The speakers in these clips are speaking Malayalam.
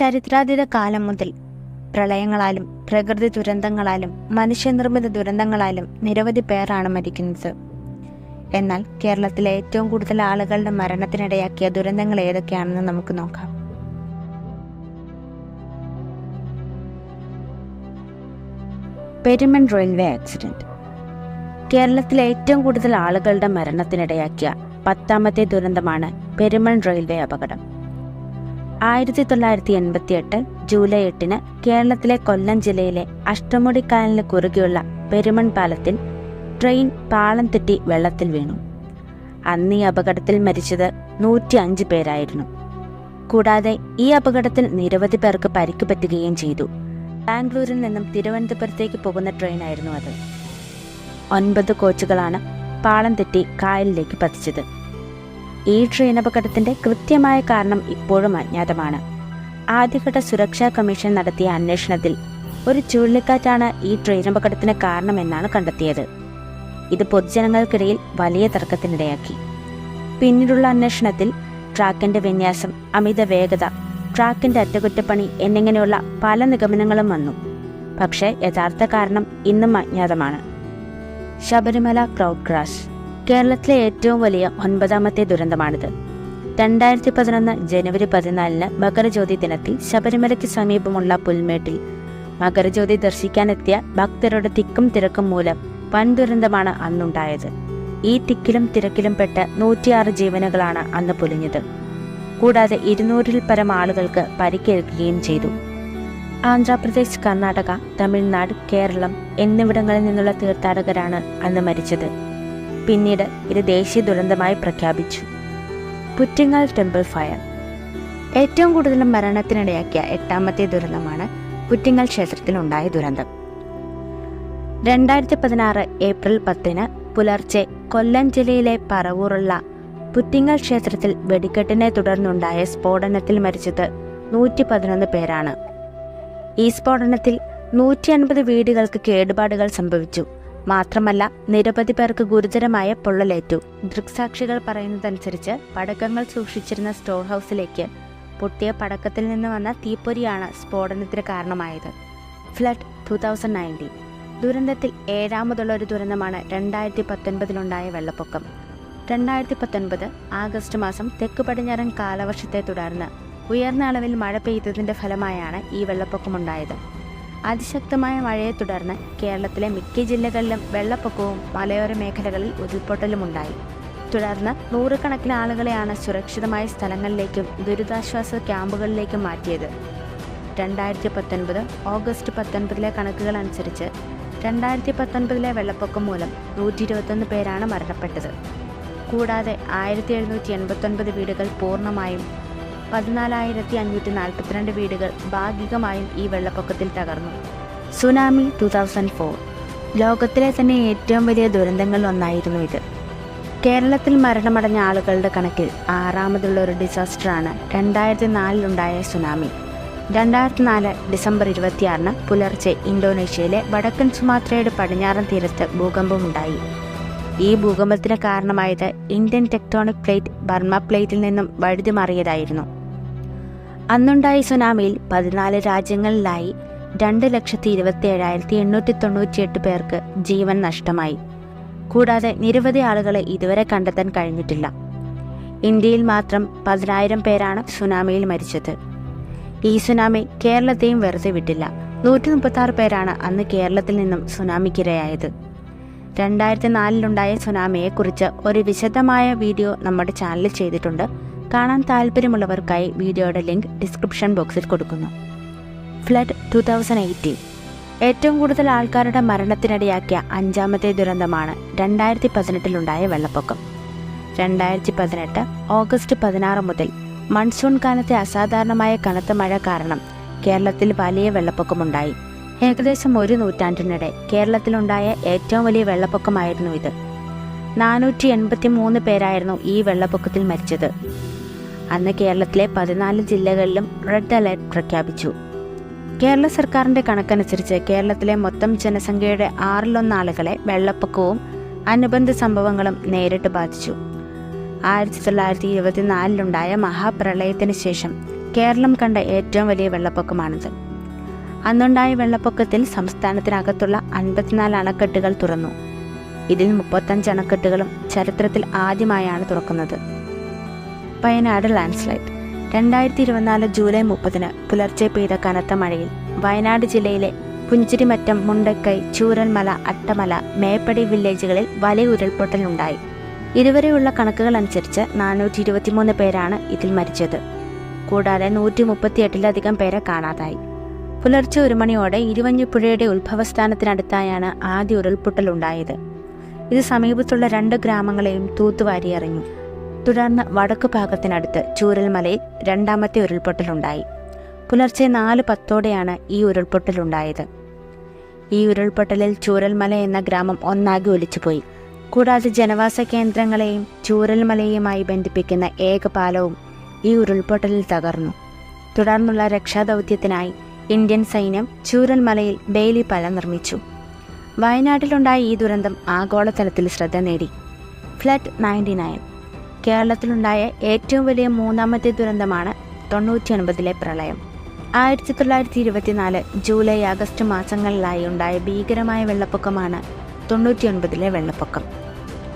ചരിത്രാതീത കാലം മുതൽ പ്രളയങ്ങളാലും പ്രകൃതി ദുരന്തങ്ങളാലും മനുഷ്യനിർമ്മിത ദുരന്തങ്ങളാലും നിരവധി പേരാണ് മരിക്കുന്നത്. എന്നാൽ കേരളത്തിലെ ഏറ്റവും കൂടുതൽ ആളുകളുടെ മരണത്തിനിടയാക്കിയ ദുരന്തങ്ങൾ ഏതൊക്കെയാണെന്ന് നമുക്ക് നോക്കാം. Perumon railway accident. കേരളത്തിലെ ഏറ്റവും കൂടുതൽ ആളുകളുടെ മരണത്തിനിടയാക്കിയ പത്താമത്തെ ദുരന്തമാണ് പെരുമൺ റെയിൽവേ അപകടം. ആയിരത്തി തൊള്ളായിരത്തി എൺപത്തി എട്ട് ജൂലൈ എട്ടിന് കേരളത്തിലെ കൊല്ലം ജില്ലയിലെ അഷ്ടമുടിക്കായലിന് കുറുകെയുള്ള പെരുമൺ പാലത്തിൽ ട്രെയിൻ പാളം തെറ്റി വെള്ളത്തിൽ വീണു. അന്ന് ഈ അപകടത്തിൽ മരിച്ചത് നൂറ്റി അഞ്ച് പേരായിരുന്നു. കൂടാതെ ഈ അപകടത്തിൽ നിരവധി പേർക്ക് പരിക്ക് പറ്റുകയും ചെയ്തു. ബാംഗ്ലൂരിൽ നിന്നും തിരുവനന്തപുരത്തേക്ക് പോകുന്ന ട്രെയിനായിരുന്നു അത്. ഒൻപത് കോച്ചുകളാണ് പാളം തെറ്റി കായലിലേക്ക് പതിച്ചത്. ഈ ട്രെയിൻ അപകടത്തിന്റെ കൃത്യമായ കാരണം ഇപ്പോഴും അജ്ഞാതമാണ്. ആദ്യഘട്ട സുരക്ഷാ കമ്മീഷൻ നടത്തിയ അന്വേഷണത്തിൽ ഒരു ചുഴലിക്കാറ്റാണ് ഈ ട്രെയിൻ അപകടത്തിന് കാരണമെന്നാണ് കണ്ടെത്തിയത്. ഇത് പൊതുജനങ്ങൾക്കിടയിൽ വലിയ തർക്കത്തിനിടയാക്കി. പിന്നീടുള്ള അന്വേഷണത്തിൽ ട്രാക്കിന്റെ വിന്യാസം അമിത വേഗത ട്രാക്കിന്റെ അറ്റകുറ്റപ്പണി എന്നിങ്ങനെയുള്ള പല നിഗമനങ്ങളും വന്നു. പക്ഷേ യഥാർത്ഥ കാരണം ഇന്നും അജ്ഞാതമാണ്. Sabarimala crowd crash. കേരളത്തിലെ ഏറ്റവും വലിയ ഒൻപതാമത്തെ ദുരന്തമാണിത്. രണ്ടായിരത്തി പതിനൊന്ന് ജനുവരി പതിനാലിന് മകരജ്യോതി ദിനത്തിൽ ശബരിമലയ്ക്ക് സമീപമുള്ള പുൽമേട്ടിൽ മകരജ്യോതി ദർശിക്കാനെത്തിയ ഭക്തരുടെ തിക്കും തിരക്കും മൂലം വൻ ദുരന്തമാണ് അന്നുണ്ടായത്. ഈ തിക്കിലും തിരക്കിലും പെട്ട് നൂറ്റിയാറ് ജീവനുകളാണ് അന്ന് പൊലിഞ്ഞത്. കൂടാതെ ഇരുന്നൂറിൽ പരം ആളുകൾക്ക് പരിക്കേൽക്കുകയും ചെയ്തു. ആന്ധ്രാപ്രദേശ് കർണാടക തമിഴ്നാട് കേരളം എന്നിവിടങ്ങളിൽ നിന്നുള്ള തീർത്ഥാടകരാണ് അന്ന് മരിച്ചത്. പിന്നീട് ഇത് ദേശീയ ദുരന്തമായി പ്രഖ്യാപിച്ചു. Puttingal temple fire. ഏറ്റവും കൂടുതൽ മരണത്തിനിടയാക്കിയ എട്ടാമത്തെ ദുരന്തമാണ് പുറ്റിങ്ങൽ ക്ഷേത്രത്തിലുണ്ടായ ദുരന്തം. രണ്ടായിരത്തി പതിനാറ് ഏപ്രിൽ പത്തിന് പുലർച്ചെ കൊല്ലം ജില്ലയിലെ പറവൂറുള്ള പുറ്റിങ്ങൽ ക്ഷേത്രത്തിൽ വെടിക്കെട്ടിനെ തുടർന്നുണ്ടായ സ്ഫോടനത്തിൽ മരിച്ചത് നൂറ്റി പതിനൊന്ന് പേരാണ്. ഈ സ്ഫോടനത്തിൽ നൂറ്റി അൻപത് വീടുകൾക്ക് കേടുപാടുകൾ സംഭവിച്ചു. മാത്രമല്ല നിരവധി പേർക്ക് ഗുരുതരമായ പൊള്ളലേറ്റു. ദൃക്സാക്ഷികൾ പറയുന്നതനുസരിച്ച് പടക്കങ്ങൾ സൂക്ഷിച്ചിരുന്ന സ്റ്റോർ ഹൗസിലേക്ക് പൊട്ടിയ പടക്കത്തിൽ നിന്ന് വന്ന തീപ്പൊരിയാണ് സ്ഫോടനത്തിന് കാരണമായത്. Flood two thousand nineteen. ദുരന്തത്തിൽ ഏഴാമതുള്ള ഒരു ദുരന്തമാണ് രണ്ടായിരത്തി പത്തൊൻപതിലുണ്ടായ വെള്ളപ്പൊക്കം. രണ്ടായിരത്തി പത്തൊൻപത് ആഗസ്റ്റ് മാസം തെക്ക് പടിഞ്ഞാറൻ കാലവർഷത്തെ തുടർന്ന് ഉയർന്ന അളവിൽ മഴ പെയ്തതിന്റെ ഫലമായാണ് ഈ വെള്ളപ്പൊക്കമുണ്ടായത്. അതിശക്തമായ മഴയെ തുടർന്ന് കേരളത്തിലെ മിക്ക ജില്ലകളിലും വെള്ളപ്പൊക്കവും മലയോര മേഖലകളിൽ ഉരുൾപൊട്ടലുമുണ്ടായി. തുടർന്ന് നൂറുകണക്കിന് ആളുകളെയാണ് സുരക്ഷിതമായ സ്ഥലങ്ങളിലേക്കും ദുരിതാശ്വാസ ക്യാമ്പുകളിലേക്കും മാറ്റിയത്. രണ്ടായിരത്തി പത്തൊൻപത് ഓഗസ്റ്റ് പത്തൊൻപതിലെ കണക്കുകൾ അനുസരിച്ച് രണ്ടായിരത്തി പത്തൊൻപതിലെ വെള്ളപ്പൊക്കം മൂലം നൂറ്റി ഇരുപത്തൊന്ന് പേരാണ് മരണപ്പെട്ടത്. കൂടാതെ ആയിരത്തി എഴുന്നൂറ്റി എൺപത്തൊൻപത് വീടുകൾ പൂർണമായും പതിനാലായിരത്തി അഞ്ഞൂറ്റി നാൽപ്പത്തിരണ്ട് വീടുകൾ ഭാഗികമായും ഈ വെള്ളപ്പൊക്കത്തിൽ തകർന്നു. സുനാമി ടു തൗസൻഡ് ഫോർ ലോകത്തിലെ തന്നെ ഏറ്റവും വലിയ ദുരന്തങ്ങളിൽ ഒന്നായിരുന്നു ഇത്. കേരളത്തിൽ മരണമടഞ്ഞ ആളുകളുടെ കണക്കിൽ ആറാമതുള്ള ഒരു ഡിസാസ്റ്ററാണ് രണ്ടായിരത്തി നാലിലുണ്ടായ സുനാമി. രണ്ടായിരത്തി നാല് ഡിസംബർ ഇരുപത്തിയാറിന് പുലർച്ചെ ഇന്തോനേഷ്യയിലെ വടക്കൻ സുമാത്രയുടെ പടിഞ്ഞാറൻ തീരത്ത് ഭൂകമ്പമുണ്ടായി. ഈ ഭൂകമ്പത്തിന് കാരണമായത് ഇന്ത്യൻ ടെക്ടോണിക് പ്ലേറ്റ് ബർമ പ്ലേറ്റിൽ നിന്നും വഴുതി മാറിയതായിരുന്നു അന്നുണ്ടായ സുനാമിയിൽ പതിനാല് രാജ്യങ്ങളിലായി രണ്ട് ലക്ഷത്തി ഇരുപത്തി ഏഴായിരത്തി എണ്ണൂറ്റി തൊണ്ണൂറ്റിയെട്ട് പേർക്ക് ജീവൻ നഷ്ടമായി. കൂടാതെ നിരവധി ആളുകളെ ഇതുവരെ കണ്ടെത്താൻ കഴിഞ്ഞിട്ടില്ല. ഇന്ത്യയിൽ മാത്രം പതിനായിരം പേരാണ് സുനാമിയിൽ മരിച്ചത്. ഈ സുനാമി കേരളത്തെയും വെറുതെ വിട്ടില്ല. നൂറ്റി മുപ്പത്തി പേരാണ് അന്ന് കേരളത്തിൽ നിന്നും സുനാമിക്കിരയായത്. രണ്ടായിരത്തി നാലിലുണ്ടായ സുനാമിയെക്കുറിച്ച് ഒരു വിശദമായ വീഡിയോ നമ്മുടെ ചാനലിൽ ചെയ്തിട്ടുണ്ട്. കാണാൻ താല്പര്യമുള്ളവർക്കായി വീഡിയോയുടെ ലിങ്ക് ഡിസ്ക്രിപ്ഷൻ ബോക്സിൽ കൊടുക്കുന്നു. ഫ്ലഡ് ടു തൗസൻഡ് എയ്റ്റീൻ ഏറ്റവും കൂടുതൽ ആൾക്കാരുടെ മരണത്തിനിടയാക്കിയ അഞ്ചാമത്തെ ദുരന്തമാണ് രണ്ടായിരത്തി പതിനെട്ടിലുണ്ടായ വെള്ളപ്പൊക്കം. രണ്ടായിരത്തി പതിനെട്ട് ഓഗസ്റ്റ് പതിനാറ് മുതൽ മൺസൂൺ കാലത്തെ അസാധാരണമായ കനത്ത മഴ കാരണം കേരളത്തിൽ വലിയ വെള്ളപ്പൊക്കമുണ്ടായി. ഏകദേശം ഒരു നൂറ്റാണ്ടിനിടെ കേരളത്തിലുണ്ടായ ഏറ്റവും വലിയ വെള്ളപ്പൊക്കമായിരുന്നു ഇത്. നാനൂറ്റി എൺപത്തി മൂന്ന് പേരായിരുന്നു ഈ വെള്ളപ്പൊക്കത്തിൽ മരിച്ചത്. അന്ന് കേരളത്തിലെ പതിനാല് ജില്ലകളിലും റെഡ് അലർട്ട് പ്രഖ്യാപിച്ചു. കേരള സർക്കാരിന്റെ കണക്കനുസരിച്ച് കേരളത്തിലെ മൊത്തം ജനസംഖ്യയുടെ ആറിലൊന്ന് ആളുകളെ വെള്ളപ്പൊക്കവും അനുബന്ധ സംഭവങ്ങളും നേരിട്ട് ബാധിച്ചു. ആയിരത്തി തൊള്ളായിരത്തി ഇരുപത്തിനാലിലുണ്ടായ മഹാപ്രളയത്തിന് ശേഷം കേരളം കണ്ട ഏറ്റവും വലിയ വെള്ളപ്പൊക്കമാണിത്. അന്നുണ്ടായ വെള്ളപ്പൊക്കത്തിൽ സംസ്ഥാനത്തിനകത്തുള്ള അൻപത്തിനാല് അണക്കെട്ടുകൾ തുറന്നു. ഇതിൽ മുപ്പത്തഞ്ച് അണക്കെട്ടുകളും ചരിത്രത്തിൽ ആദ്യമായാണ് തുറക്കുന്നത്. വയനാട് ലാൻഡ്സ്ലൈഡ്. രണ്ടായിരത്തി ഇരുപത്തിനാല് ജൂലൈ മുപ്പതിന് പുലർച്ചെ പെയ്ത കനത്ത മഴയിൽ വയനാട് ജില്ലയിലെ പുഞ്ചിരിമറ്റം മുണ്ടക്കൈ ചൂരൽമല അട്ടമല മേപ്പടി വില്ലേജുകളിൽ വലിയ ഉരുൾപൊട്ടലുണ്ടായി. ഇതുവരെയുള്ള കണക്കുകൾ അനുസരിച്ച് നാനൂറ്റി ഇരുപത്തിമൂന്ന് പേരാണ് ഇതിൽ മരിച്ചത്. കൂടാതെ നൂറ്റി മുപ്പത്തിയെട്ടിലധികം പേരെ കാണാതായി. പുലർച്ചെ ഒരു മണിയോടെ ഇരുവഞ്ഞിപ്പുഴയുടെ ഉത്ഭവസ്ഥാനത്തിനടുത്തായാണ് ആദ്യ ഉരുൾപൊട്ടലുണ്ടായത്. ഇത് സമീപത്തുള്ള രണ്ട് ഗ്രാമങ്ങളെയും തൂത്തുവാരി എറിഞ്ഞു. തുടർന്ന് വടക്കു ഭാഗത്തിനടുത്ത് ചൂരൽമലയിൽ രണ്ടാമത്തെ ഉരുൾപൊട്ടലുണ്ടായി. പുലർച്ചെ നാല് പത്തോടെയാണ് ഈ ഉരുൾപൊട്ടലുണ്ടായത്. ഈ ഉരുൾപൊട്ടലിൽ ചൂരൽമല എന്ന ഗ്രാമം ഒന്നാകെ ഒലിച്ചുപോയി. കൂടാതെ ജനവാസ കേന്ദ്രങ്ങളെയും ചൂരൽമലയുമായി ബന്ധിപ്പിക്കുന്ന ഏക പാലവും ഈ ഉരുൾപൊട്ടലിൽ തകർന്നു. തുടർന്നുള്ള രക്ഷാദൗത്യത്തിനായി ഇന്ത്യൻ സൈന്യം ചൂരൽമലയിൽ ബെയിലി പാലം നിർമ്മിച്ചു. വയനാട്ടിലുണ്ടായ ഈ ദുരന്തം ആഗോളതലത്തിൽ ശ്രദ്ധ നേടി. Flood ninety nine. കേരളത്തിലുണ്ടായ ഏറ്റവും വലിയ മൂന്നാമത്തെ ദുരന്തമാണ് തൊണ്ണൂറ്റി ഒൻപതിലെ പ്രളയം. ആയിരത്തി തൊള്ളായിരത്തി ഇരുപത്തിനാല് ജൂലൈ ആഗസ്റ്റ് മാസങ്ങളിലായി ഉണ്ടായ ഭീകരമായ വെള്ളപ്പൊക്കമാണ് തൊണ്ണൂറ്റി ഒൻപതിലെ വെള്ളപ്പൊക്കം.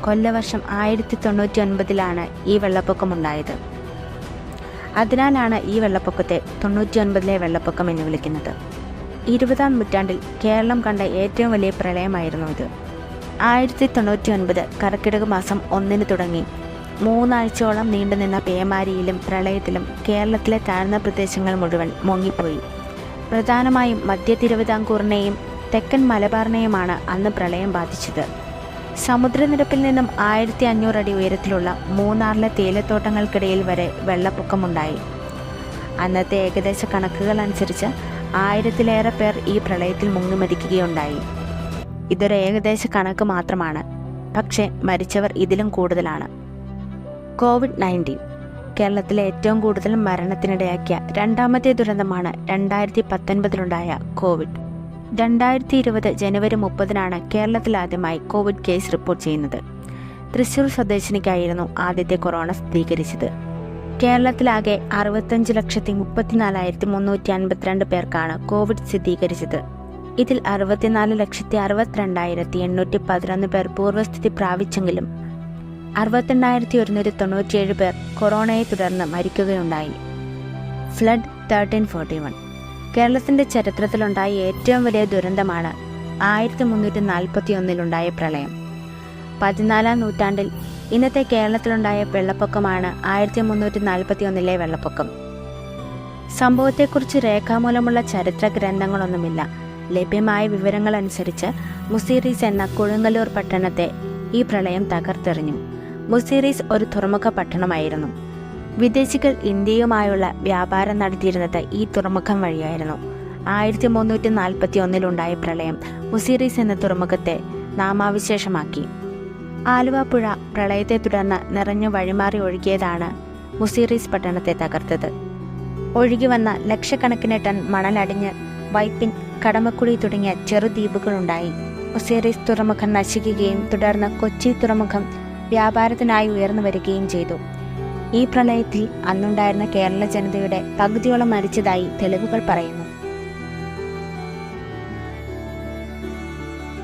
കൊല്ലവർഷം ആയിരത്തി തൊണ്ണൂറ്റി ഒൻപതിലാണ് ഈ വെള്ളപ്പൊക്കം ഉണ്ടായത് അതിനാലാണ് ഈ വെള്ളപ്പൊക്കത്തെ തൊണ്ണൂറ്റി ഒൻപതിലെ വെള്ളപ്പൊക്കം എന്ന് വിളിക്കുന്നത്. ഇരുപതാം നൂറ്റാണ്ടിൽ കേരളം കണ്ട ഏറ്റവും വലിയ പ്രളയമായിരുന്നു ഇത്. ആയിരത്തി തൊണ്ണൂറ്റി ഒൻപത് കർക്കിടക മാസം ഒന്നിന് തുടങ്ങി മൂന്നാഴ്ചയോളം നീണ്ടുനിന്ന പേമാരിയിലും പ്രളയത്തിലും കേരളത്തിലെ താഴ്ന്ന പ്രദേശങ്ങൾ മുഴുവൻ മുങ്ങിപ്പോയി. പ്രധാനമായും മധ്യ തിരുവിതാംകൂറിനെയും തെക്കൻ മലബാറിനെയുമാണ് അന്ന് പ്രളയം ബാധിച്ചത്. സമുദ്രനിരപ്പിൽ നിന്നും ആയിരത്തി അഞ്ഞൂറ് അടി ഉയരത്തിലുള്ള മൂന്നാറിലെ തേയിലത്തോട്ടങ്ങൾക്കിടയിൽ വരെ വെള്ളപ്പൊക്കമുണ്ടായി. അന്നത്തെ ഏകദേശ കണക്കുകൾ അനുസരിച്ച് ആയിരത്തിലേറെ പേർ ഈ പ്രളയത്തിൽ മുങ്ങിമരിക്കുകയുണ്ടായി ഇതൊരു ഏകദേശ കണക്ക് മാത്രമാണ്. പക്ഷേ മരിച്ചവർ ഇതിലും കൂടുതലാണ്. COVID nineteen. കേരളത്തിലെ ഏറ്റവും കൂടുതൽ മരണത്തിനിടയാക്കിയ രണ്ടാമത്തെ ദുരന്തമാണ് രണ്ടായിരത്തി പത്തൊൻപതിലുണ്ടായ കോവിഡ്. രണ്ടായിരത്തി ഇരുപത് ജനുവരി മുപ്പതിനാണ് കേരളത്തിൽ ആദ്യമായി കോവിഡ് കേസ് റിപ്പോർട്ട് ചെയ്യുന്നത്. തൃശൂർ സ്വദേശിനിക്കായിരുന്നു ആദ്യത്തെ കൊറോണ സ്ഥിരീകരിച്ചത്. കേരളത്തിലാകെ അറുപത്തഞ്ച് ലക്ഷത്തി മുപ്പത്തിനാലായിരത്തി മുന്നൂറ്റി അൻപത്തിരണ്ട് പേർക്കാണ് കോവിഡ് സ്ഥിരീകരിച്ചത്. ഇതിൽ അറുപത്തിനാല് ലക്ഷത്തി അറുപത്തിരണ്ടായിരത്തി എണ്ണൂറ്റി പതിനൊന്ന് പേർ പൂർവസ്ഥിതി പ്രാപിച്ചെങ്കിലും അറുപത്തെണ്ണായിരത്തി ഒരുന്നൂറ്റി തൊണ്ണൂറ്റിയേഴ് പേർ കൊറോണയെ തുടർന്ന് മരിക്കുകയുണ്ടായി. Flood thirteen forty one. കേരളത്തിന്റെ ചരിത്രത്തിലുണ്ടായ ഏറ്റവും വലിയ ദുരന്തമാണ് ആയിരത്തി മുന്നൂറ്റി നാൽപ്പത്തി ഒന്നിലുണ്ടായ പ്രളയം. പതിനാലാം നൂറ്റാണ്ടിൽ ഇന്നത്തെ കേരളത്തിലുണ്ടായ വെള്ളപ്പൊക്കമാണ് ആയിരത്തി മുന്നൂറ്റി നാൽപ്പത്തി ഒന്നിലെ വെള്ളപ്പൊക്കം. സംഭവത്തെക്കുറിച്ച് രേഖാമൂലമുള്ള ചരിത്ര ഗ്രന്ഥങ്ങളൊന്നുമില്ല ലഭ്യമായ വിവരങ്ങൾ അനുസരിച്ച് മുസീറീസ് എന്ന കൊടുങ്ങല്ലൂർ പട്ടണത്തെ ഈ പ്രളയം തകർത്തെറിഞ്ഞു. മുസീറീസ് ഒരു തുറമുഖ പട്ടണമായിരുന്നു. വിദേശികൾ ഇന്ത്യയുമായുള്ള വ്യാപാരം നടത്തിയിരുന്നത് ഈ തുറമുഖം വഴിയായിരുന്നു. ആയിരത്തി മുന്നൂറ്റി നാൽപ്പത്തി ഒന്നിലുണ്ടായ പ്രളയം മുസീറീസ് എന്ന തുറമുഖത്തെ നാമാവിശേഷമാക്കി. ആലുവ പുഴ പ്രളയത്തെ തുടർന്ന് നിറഞ്ഞു വഴിമാറി ഒഴുകിയതാണ് മുസീറീസ് പട്ടണത്തെ തകർത്തത്. ഒഴുകി വന്ന ലക്ഷക്കണക്കിന് ടൺ മണലടിഞ്ഞ് വൈപ്പിൻ കടമക്കുടി തുടങ്ങിയ ചെറുദ്വീപുകളുണ്ടായി മുസീറീസ് തുറമുഖം നശിക്കുകയും തുടർന്ന് കൊച്ചി തുറമുഖം വ്യാപാരത്തിനായി ഉയർന്നു വരികയും ചെയ്തു. ഈ പ്രളയത്തിൽ അന്നുണ്ടായിരുന്ന കേരള ജനതയുടെ പകുതിയോളം മരിച്ചതായി തെളിവുകൾ പറയുന്നു.